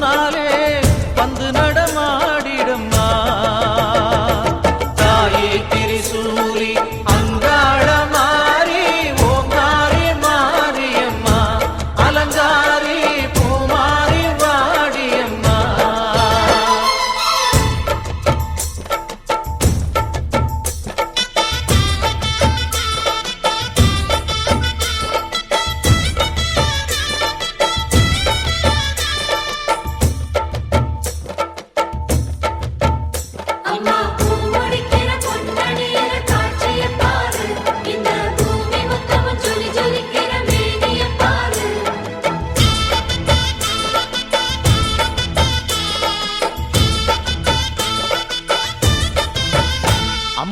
சொன்னாலே வந்து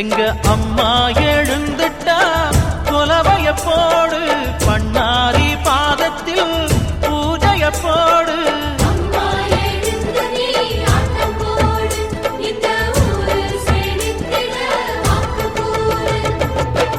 எங்க அம்மா எழுந்துட்ட